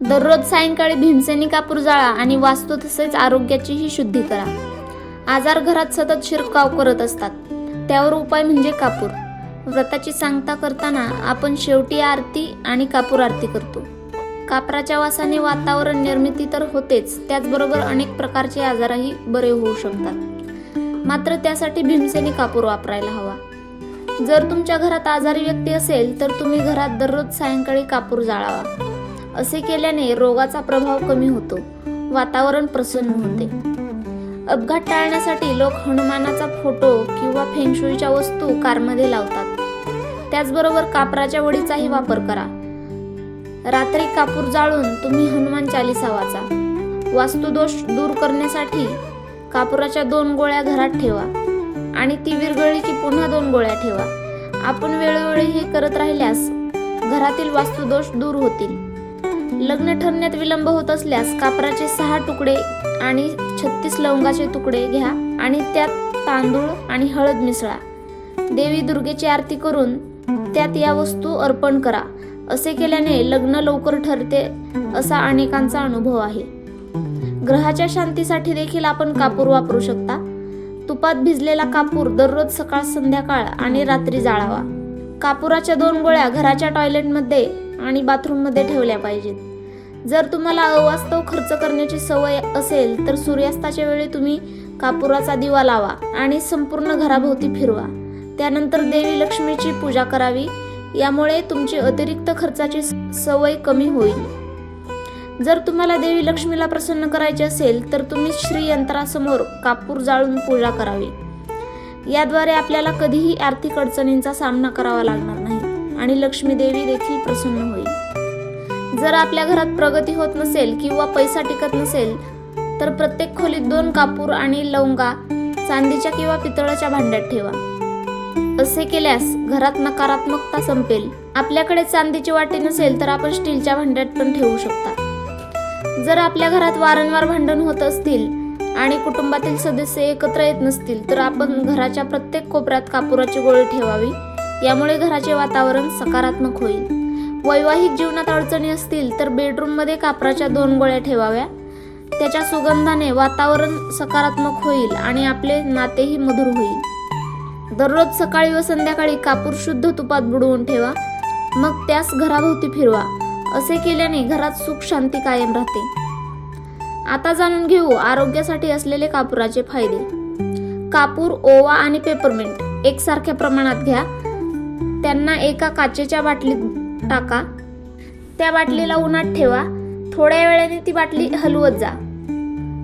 दररोज सायंकाळी भीमसेनी कापूर जाळा आणि वास्तू तसेच आरोग्याचीही शुद्धी करा. आजार घरात सतत शिरकाव करत असतात. त्यावर उपाय म्हणजे कापूर. व्रताची सांगता करताना आपण शेवटी आरती आणि कापूर आरती करतो. कापराच्या वासाने वातावरण निर्मिती तर होतेच त्याचबरोबर अनेक प्रकारचे आजारही बरे होऊ शकतात. मात्र त्यासाठी भीमसेनी कापूर वापरायला हवा. जर तुमच्या घरात आजारी व्यक्ती असेल तर तुम्ही घरात दररोज सायंकाळी कापूर जाळावा. असे केल्याने रोगाचा प्रभाव कमी होतो. वातावरण प्रसन्न होते. अपघात टाळण्यासाठी लोक हनुमानाचा फोटो किंवा फेंगशुईच्या वस्तू कारमध्ये लावतात. त्याचबरोबर कापराच्या वडीचाही वापर करा. रात्री कापूर जाळून तुम्ही हनुमान चालिसा वाचा. वास्तुदोष दूर करण्यासाठी कापुराच्या दोन गोळ्या घरात ठेवा आणि ती विरघळली की पुन्हा दोन गोळ्या ठेवा. आपण वेळोवेळी हे करत राहिल्यास घरातील वास्तुदोष दूर होतील. लग्न ठरण्यात विलंब होत असल्यास कापराचे सहा तुकडे आणि छत्तीस लवंगाचे तुकडे घ्या आणि त्यात तांदूळ आणि हळद मिसळा. देवी दुर्गेची आरती करून त्यात या वस्तू अर्पण करा. असे केल्याने लग्न लवकर ठरते असा अनेकांचा अनुभव आहे. ग्रहाच्या शांतीसाठी देखील आपण कापूर वापरू शकता. तुपात भिजलेला कापूर दररोज सकाळ संध्याकाळ आणि रात्री जाळावा. कापुराच्या दोन गोळ्या घराच्या टॉयलेटमध्ये आणि बाथरूममध्ये ठेवल्या पाहिजेत. जर तुम्हाला अवास्तव खर्च करण्याची सवय असेल तर सूर्यास्ताच्या वेळी तुम्ही कापुराचा दिवा लावा आणि संपूर्ण घराभोवती फिरवा. त्यानंतर देवी लक्ष्मीची पूजा करावी. यामुळे तुमची अतिरिक्त खर्चाची सवय कमी होईल. जर तुम्हाला देवी लक्ष्मीला प्रसन्न करायचे असेल तर तुम्ही श्रीयंत्रासमोर कापूर जाळून पूजा करावी. याद्वारे आपल्याला कधीही आर्थिक अडचणींचा सामना करावा लागणार नाही. आणि लक्ष्मी देवी देखील प्रसन्न होईल. जर आपल्या घरात प्रगती होत नसेल किंवा पैसा टिकत नसेल तर प्रत्येक खोलीत दोन कापूर आणि लवंगा चांदीच्या किंवा पितळाच्या भांड्यात ठेवा. असे केल्यास घरात नकारात्मकता संपेल. आपल्याकडे चांदीची वाटी नसेल तर आपण स्टीलच्या भांड्यात पण ठेवू शकता. जर आपल्या घरात वारंवार भांडण होत असतील आणि कुटुंबातील सदस्य एकत्र येत नसतील तर आपण घराच्या प्रत्येक कोपऱ्यात कापुराची गोळी ठेवावी. यामुळे घराचे वातावरण सकारात्मक होईल. वैवाहिक जीवनात अडचणी असतील तर बेडरूममध्ये कापराच्या दोन गोळ्या ठेवाव्या. त्याच्या सुगंधाने वातावरण सकारात्मक होईल आणि आपले नातेही मधुर होईल. दररोज सकाळी व संध्याकाळी कापूर शुद्ध तुपात बुडवून ठेवा. मग त्यास घराभोवती फिरवा. असे केल्याने घरात सुख शांती कायम राहते. आता जाणून घेऊ आरोग्यासाठी असलेले कापुराचे फायदे. कापूर ओवा आणि पेपरमिंट एकसारख्या प्रमाणात घ्या. त्यांना एका काचेच्या बाटलीत टाका. त्या बाटलीला उन्हात ठेवा. थोड्या वेळाने ती बाटली हलवत जा.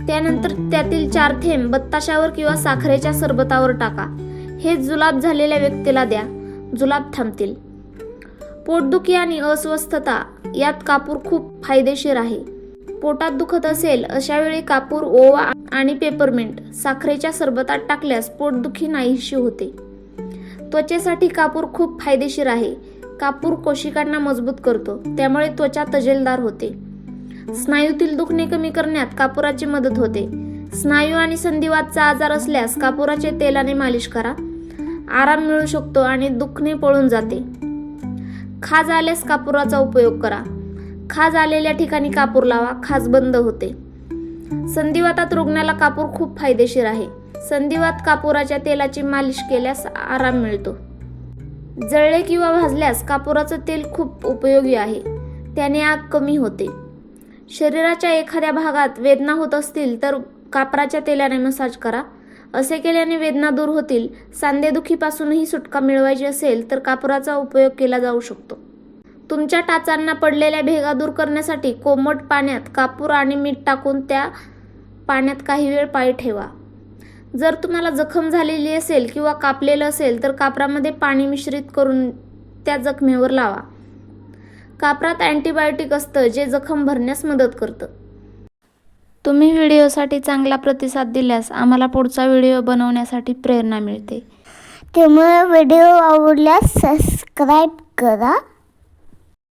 त्यानंतर त्यातील चार थेंब बत्ताशावर किंवा साखरेच्या सरबतावर टाका. हे जुलाब झालेल्या व्यक्तीला द्या. जुलाब थांबतील. पोटदुखी आणि अस्वस्थता यात कापूर खूप फायदेशीर आहे. पोटात दुखत असेल अशा वेळी कापूर ओवा आणि पेपरमिंट साखरेच्या सरबतात टाकल्यास पोटदुखी नाहीशी होते. त्वचेसाठी कापूर खूप फायदेशीर आहे. कापूर कोशिकांना मजबूत करतो त्यामुळे त्वचा तजेलदार होते. स्नायूतील दुखणे कमी करण्यात कापुराची मदत होते. स्नायू आणि संधिवातचा आजार असल्यास कापुराचे तेलाने मालिश करा. आराम मिळू शकतो आणि दुखणे पळून जाते. खाज आल्यास कापुराचा उपयोग करा. खाज आलेल्या ठिकाणी कापूर लावा खाज बंद होते. संधिवातात रुग्णाला कापूर खूप फायदेशीर आहे. संधिवात कापुराच्या तेलाची मालिश केल्यास आराम मिळतो. जळले किंवा भाजल्यास कापुराचं तेल खूप उपयोगी आहे. त्याने आग कमी होते. शरीराच्या एखाद्या भागात वेदना होत असतील तर कापराच्या तेलाने मसाज करा. असे केल्याने वेदना दूर होतील. सांधेदुखीपासूनही सुटका मिळवायची असेल तर कापुराचा उपयोग केला जाऊ शकतो. तुमच्या टाचांना पडलेल्या भेगा दूर करण्यासाठी कोमट पाण्यात कापूर आणि मीठ टाकून त्या पाण्यात काही वेळ पाय ठेवा. जर तुम्हाला जखम झालेली असेल किंवा कापलेलं असेल तर कापरामध्ये पाणी मिश्रित करून त्या जखमेवर लावा. कापरात अँटीबायोटिक असतं जे जखम भरण्यास मदत करतं. तुम्ही व्हिडिओसाठी चांगला प्रतिसाद दिल्यास आम्हाला पुढचा व्हिडिओ बनवण्यासाठी प्रेरणा मिळते. तुम्हाला व्हिडिओ आवडल्यास सबस्क्राईब करा.